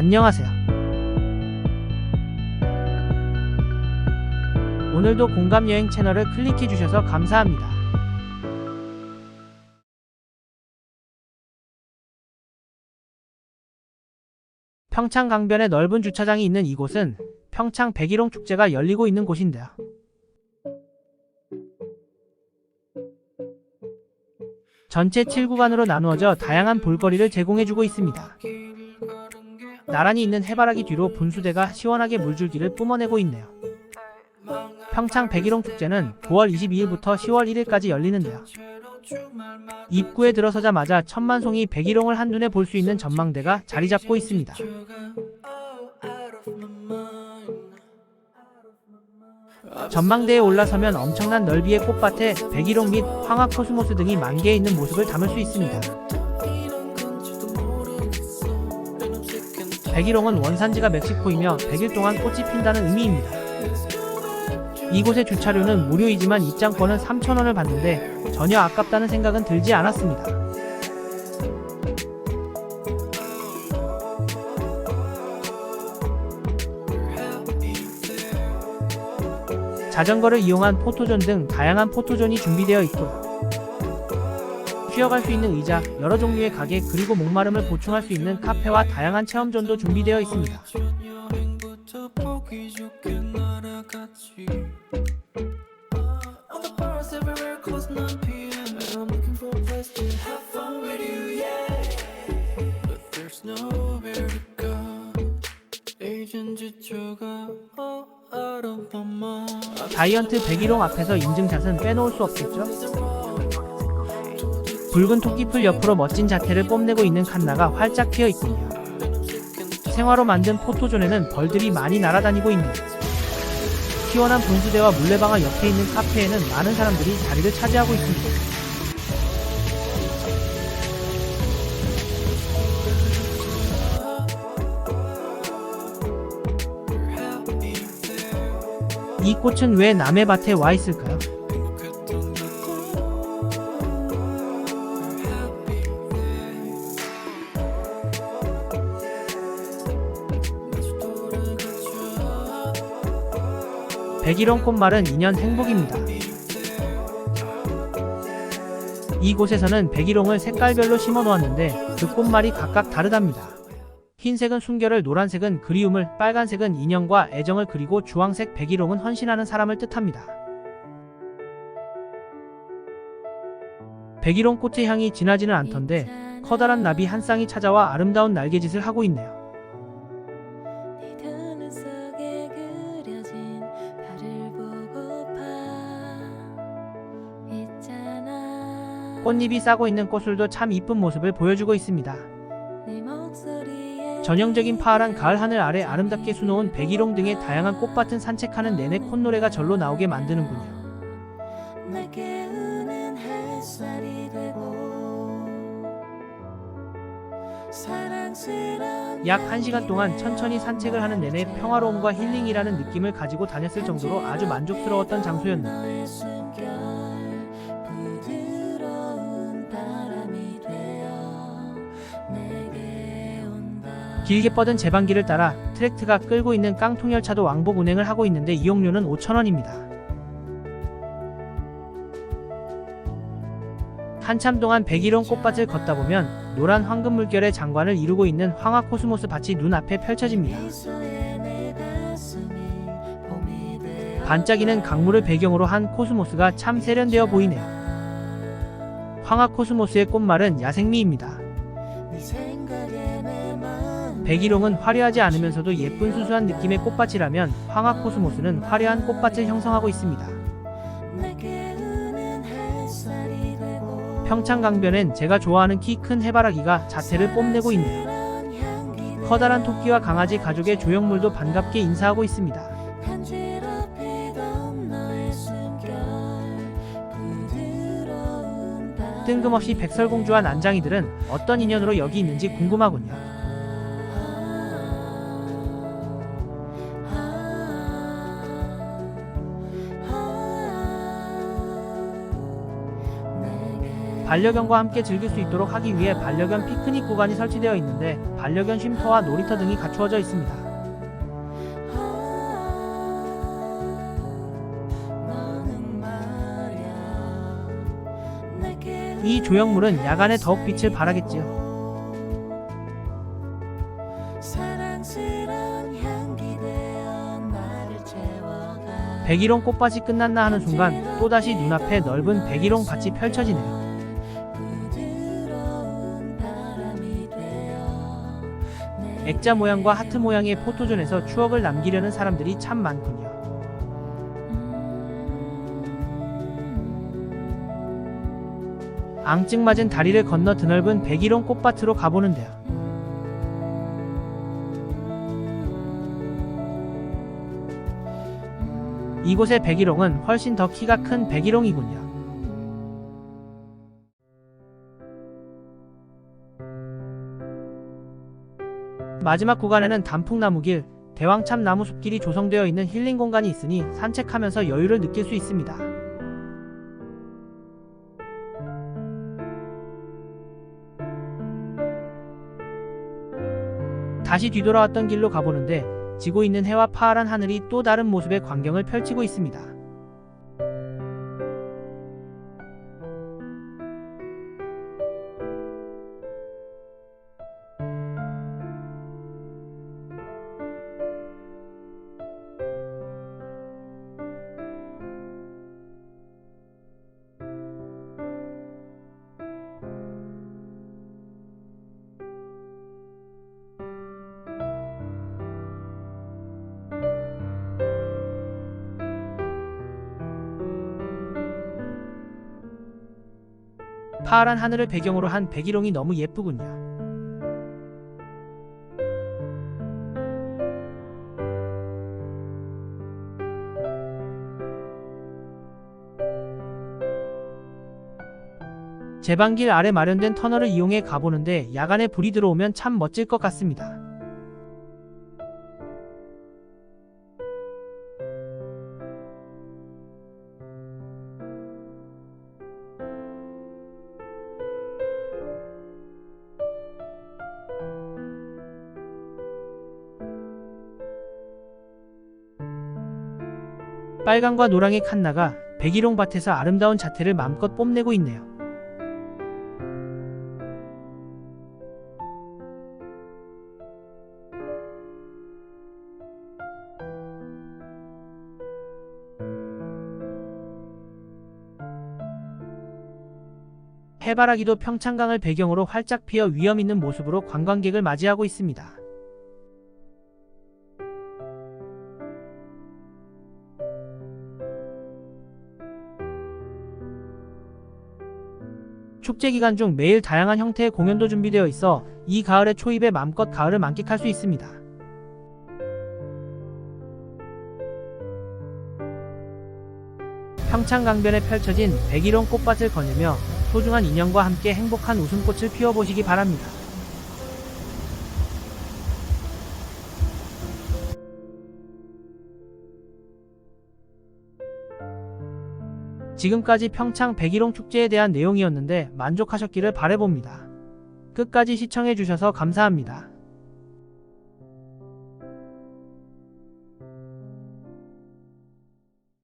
안녕하세요. 오늘도 공감여행 채널을 클릭해주셔서 감사합니다. 평창 강변에 넓은 주차장이 있는 이곳은 평창 백일홍 축제가 열리고 있는 곳인데요. 전체 7구간으로 나누어져 다양한 볼거리를 제공해주고 있습니다. 나란히 있는 해바라기 뒤로 분수대가 시원하게 물줄기를 뿜어내고 있네요. 평창 백일홍 축제는 9월 22일부터 10월 1일까지 열리는데요. 입구에 들어서자마자 천만송이 백일홍을 한눈에 볼 수 있는 전망대가 자리 잡고 있습니다. 전망대에 올라서면 엄청난 넓이의 꽃밭에 백일홍 및 황화코스모스 등이 만개해 있는 모습을 담을 수 있습니다. 백일홍은 원산지가 멕시코이며 100일 동안 꽃이 핀다는 의미입니다. 이곳의 주차료는 무료이지만 입장권은 3,000원을 받는데 전혀 아깝다는 생각은 들지 않았습니다. 자전거를 이용한 포토존 등 다양한 포토존이 준비되어 있고요. 쉬어갈 수 있는 의자, 여러 종류의 가게 그리고 목마름을 보충할 수 있는 카페와 다양한 체험존도 준비되어 있습니다. All the bars everywhere close 9 p.m. And I'm looking for a place to have fun with you, yeah. But there's nowhere to go. 이젠 지쳐가 all out of my mind. 다이언트 백일홍 앞에서 인증샷은 빼놓을 수 없겠죠? 붉은 토끼풀 옆으로 멋진 자태를 뽐내고 있는 칸나가 활짝 피어 있군요. 생화로 만든 포토존에는 벌들이 많이 날아다니고 있네요. 시원한 분수대와 물레방아 옆에 있는 카페에는 많은 사람들이 자리를 차지하고 있습니다. 이 꽃은 왜 남의 밭에 와 있을까요? 백일홍 꽃말은 인연 행복입니다. 이곳에서는 백일홍을 색깔별로 심어 놓았는데 그 꽃말이 각각 다르답니다. 흰색은 순결을, 노란색은 그리움을, 빨간색은 인연과 애정을 그리고 주황색 백일홍은 헌신하는 사람을 뜻합니다. 백일홍 꽃의 향이 진하지는 않던데 커다란 나비 한 쌍이 찾아와 아름다운 날개짓을 하고 있네요. 꽃잎이 싸고 있는 꽃술도 참 이쁜 모습을 보여주고 있습니다. 전형적인 파란 가을 하늘 아래 아름답게 수놓은 백일홍 등의 다양한 꽃밭은 산책하는 내내 콧노래가 절로 나오게 만드는군요. 약 1시간 동안 천천히 산책을 하는 내내 평화로움과 힐링이라는 느낌을 가지고 다녔을 정도로 아주 만족스러웠던 장소였네요. 길게 뻗은 제방길을 따라 트랙트가 끌고 있는 깡통열차도 왕복 운행을 하고 있는데 이용료는 5,000원입니다. 한참 동안 백일홍 꽃밭을 걷다 보면 노란 황금 물결의 장관을 이루고 있는 황화 코스모스 밭이 눈앞에 펼쳐집니다. 반짝이는 강물을 배경으로 한 코스모스가 참 세련되어 보이네요. 황화 코스모스의 꽃말은 야생미입니다. 백일홍은 화려하지 않으면서도 예쁜 수수한 느낌의 꽃밭이라면 황화코스모스는 화려한 꽃밭을 형성하고 있습니다. 날 깨우는 햇살이 되고 평창 강변엔 제가 좋아하는 키 큰 해바라기가 자태를 뽐내고 있네요. 커다란 토끼와 강아지 가족의 조형물도 반갑게 인사하고 있습니다. 뜬금없이 백설공주와 난장이들은 어떤 인연으로 여기 있는지 궁금하군요. 반려견과 함께 즐길 수 있도록 하기 위해 반려견 피크닉 구간이 설치되어 있는데 반려견 쉼터와 놀이터 등이 갖추어져 있습니다. 이 조형물은 야간에 더욱 빛을 발하겠지요. 백일홍 꽃밭이 끝났나 하는 순간 또다시 눈앞에 넓은 백일홍 밭이 펼쳐지네요. 액자 모양과 하트 모양의 포토존에서 추억을 남기려는 사람들이 참 많군요. 앙증맞은 다리를 건너 드넓은 백일홍 꽃밭으로 가보는데요. 이곳의 백일홍은 훨씬 더 키가 큰 백일홍이군요. 마지막 구간에는 단풍나무길, 대왕참 나무 숲길이 조성되어 있는 힐링 공간이 있으니 산책하면서 여유를 느낄 수 있습니다. 다시 뒤돌아왔던 길로 가보는데 지고 있는 해와 파란 하늘이 또 다른 모습의 광경을 펼치고 있습니다. 파란 하늘을 배경으로 한 백일홍이 너무 예쁘군요. 제방길 아래 마련된 터널을 이용해 가보는데 야간에 불이 들어오면 참 멋질 것 같습니다. 빨강과 노랑의 칸나가 백일홍 밭에서 아름다운 자태를 마음껏 뽐내고 있네요. 해바라기도 평창강을 배경으로 활짝 피어 위험 있는 모습으로 관광객을 맞이하고 있습니다. 축제 기간 중 매일 다양한 형태의 공연도 준비되어 있어 이 가을의 초입에 맘껏 가을을 만끽할 수 있습니다. 평창강변에 펼쳐진 백일홍 꽃밭을 거닐며 소중한 인연과 함께 행복한 웃음꽃을 피워보시기 바랍니다. 지금까지 평창 백일홍 축제에 대한 내용이었는데 만족하셨기를 바래봅니다. 끝까지 시청해주셔서 감사합니다.